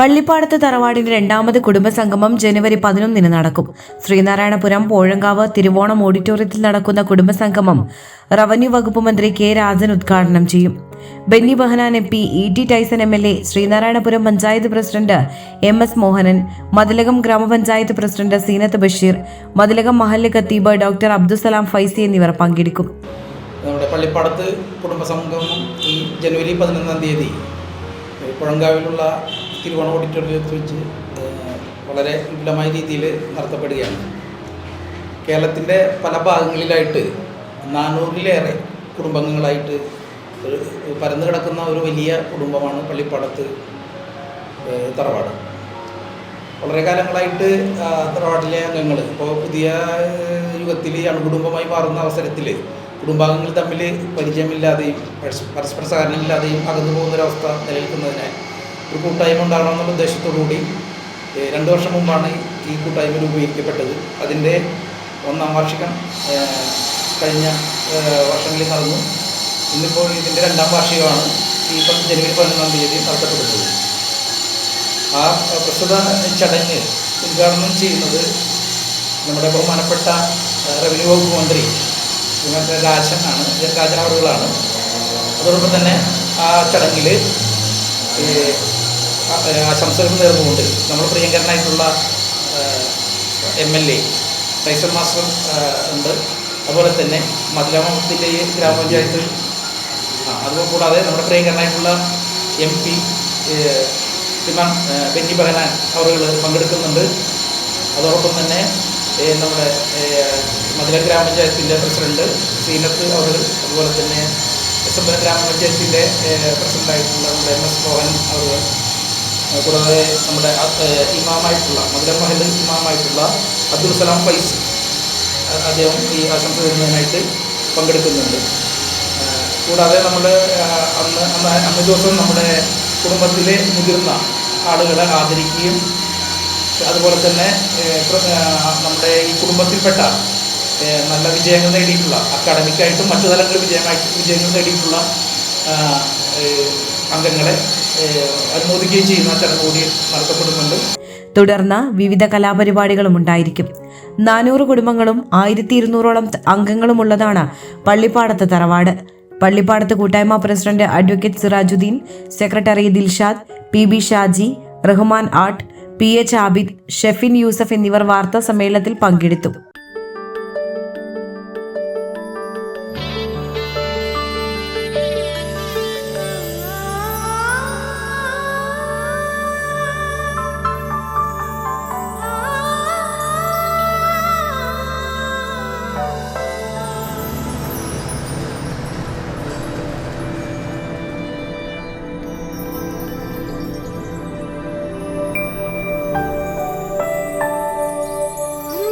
പള്ളിപ്പാടത്ത് തറവാടിന്റെ രണ്ടാമത് കുടുംബസംഗമം ജനുവരി പതിനൊന്നിന് നടക്കും. ശ്രീനാരായണപുരം പോഴങ്കാവ് തിരുവോണം ഓഡിറ്റോറിയത്തിൽ നടക്കുന്ന കുടുംബസംഗമം റവന്യൂ വകുപ്പ് മന്ത്രി കെ രാജൻ ഉദ്ഘാടനം ചെയ്യും. Benny Behanan M P E T Tyson M L A Sreenarayanapuram panchayat president M S Mohanan Mathilakam ഗ്രാമപഞ്ചായത്ത് പ്രസിഡന്റ് സീനത്ത് ബഷീർ മതിലകം മഹല്ല് ഖത്തീബ് ഡോക്ടർ അബ്ദുസലാം ഫൈസി എന്നിവർ പങ്കെടുക്കും. നമ്മുടെ പള്ളിപ്പാടത്ത് കുടുംബസംഗമം ഈ ജനുവരി പതിനൊന്നാം തീയതി പുഴങ്കാവിലുള്ള തിരുവോണ ഓഡിറ്റോറിയത്തിൽ വെച്ച് വളരെ വിപുലമായ രീതിയിൽ നടത്തപ്പെടുകയാണ്. കേരളത്തിന്റെ പല ഭാഗങ്ങളിലായിട്ട് നാനൂറിലേറെ കുടുംബങ്ങളായിട്ട് പരന്നു കിടക്കുന്ന ഒരു വലിയ കുടുംബമാണ് പള്ളിപ്പാടത്ത് തറവാട്. വളരെ കാലങ്ങളായിട്ട് തറവാട്ടിലെ അംഗങ്ങൾ ഇപ്പോൾ പുതിയ യുഗത്തിൽ അണുകുടുംബമായി മാറുന്ന അവസരത്തിൽ കുടുംബാംഗങ്ങൾ തമ്മിൽ പരിചയമില്ലാതെയും പരസ്പര സഹകരണമില്ലാതെയും അകന്നു പോകുന്നൊരവസ്ഥ നിലനിൽക്കുന്നതിനാൽ ഒരു കൂട്ടായ്മ ഉണ്ടാകണമെന്നുള്ള ഉദ്ദേശത്തോടുകൂടി രണ്ടു വർഷം മുമ്പാണ് ഈ കൂട്ടായ്മ രൂപീകരിക്കപ്പെട്ടത്. അതിന്റെ ഒന്നാം വാർഷികം കഴിഞ്ഞ വർഷങ്ങളിൽ നടന്നു. ഇന്നിപ്പോൾ ഇതിന്റെ രണ്ടാം വാർഷികമാണ് ഈ ജനുവരി പതിനൊന്നാം തീയതി നടത്തപ്പെടുന്നത്. ആ പ്രസ്തുത ചടങ്ങ് ഉദ്ഘാടനം ചെയ്യുന്നത് നമ്മുടെ ബഹുമാനപ്പെട്ട റവന്യൂ വകുപ്പ് മന്ത്രി ശ്രീമതി രാജൻ ആണ്. രാജൻ അവറുകളാണ്. അതോടൊപ്പം തന്നെ ആ ചടങ്ങിൽ ആശംസകൾ നേർന്നുകൊണ്ട് നമ്മൾ പ്രിയങ്കരനായിട്ടുള്ള M L A Tyson master ഉണ്ട്. അതുപോലെ തന്നെ മതിലാമത്തിന്റെയും ഗ്രാമപഞ്ചായത്ത് അതുപോലെ കൂടാതെ നമ്മുടെ പ്രിയങ്കരനായിട്ടുള്ള എം പി ശ്രീമാൻ ബെന്നി ബഹനാൻ അവറുകൾ പങ്കെടുക്കുന്നുണ്ട്. അതോടൊപ്പം തന്നെ നമ്മുടെ മധുര ഗ്രാമപഞ്ചായത്തിന്റെ പ്രസിഡന്റ് സീനത്ത് അവറുകൾ അതുപോലെ തന്നെ എസ് എം ഗ്രാമപഞ്ചായത്തിന്റെ പ്രസിഡന്റായിട്ടുള്ള നമ്മുടെ എം എസ് മോഹൻ ഏഹ്, കൂടാതെ നമ്മുടെ ഇമാമായിട്ടുള്ള മധുര ഇമാമായിട്ടുള്ള അബ്ദുൽ സലാം ഫൈസ് അദ്ദേഹം ഈ ആശംസ തരുന്നതിനായിട്ട് പങ്കെടുക്കുന്നുണ്ട്. കൂടാതെ നമ്മൾ അന്ന് അന്ന് അന്ന് ദിവസം നമ്മുടെ കുടുംബത്തിലെ മുതിർന്ന ആളുകളെ ആദരിക്കുകയും അതുപോലെ തന്നെ നമ്മുടെ ഈ കുടുംബത്തിൽപ്പെട്ട നല്ല വിജയങ്ങൾ നേടിയിട്ടുള്ള അക്കാഡമിക്കായിട്ടും മറ്റു തലങ്ങളിൽ വിജയമായിട്ട് വിജയങ്ങൾ നേടിയിട്ടുള്ള അംഗങ്ങളെ അനുമോദിക്കുകയും ചെയ്യുന്ന ചടങ്ങുകൂടി നടത്തപ്പെടുന്നുണ്ട്. തുടർന്ന് വിവിധ കലാപരിപാടികളും ഉണ്ടായിരിക്കും. നാനൂറ് കുടുംബങ്ങളും ആയിരത്തി ഇരുന്നൂറോളം അംഗങ്ങളുമുള്ളതാണ് പള്ളിപ്പാടത്ത് തറവാട്. പള്ളിപ്പാടത്ത് കൂട്ടായ്മ president advocate Sirajuddin secretary Dilshad P B Shaji Rahman ആട്ട് പി എച്ച് ആബിദ് ഷെഫിൻ യൂസഫ് എന്നിവർ വാർത്താ സമ്മേളനത്തിൽ പങ്കെടുത്തു.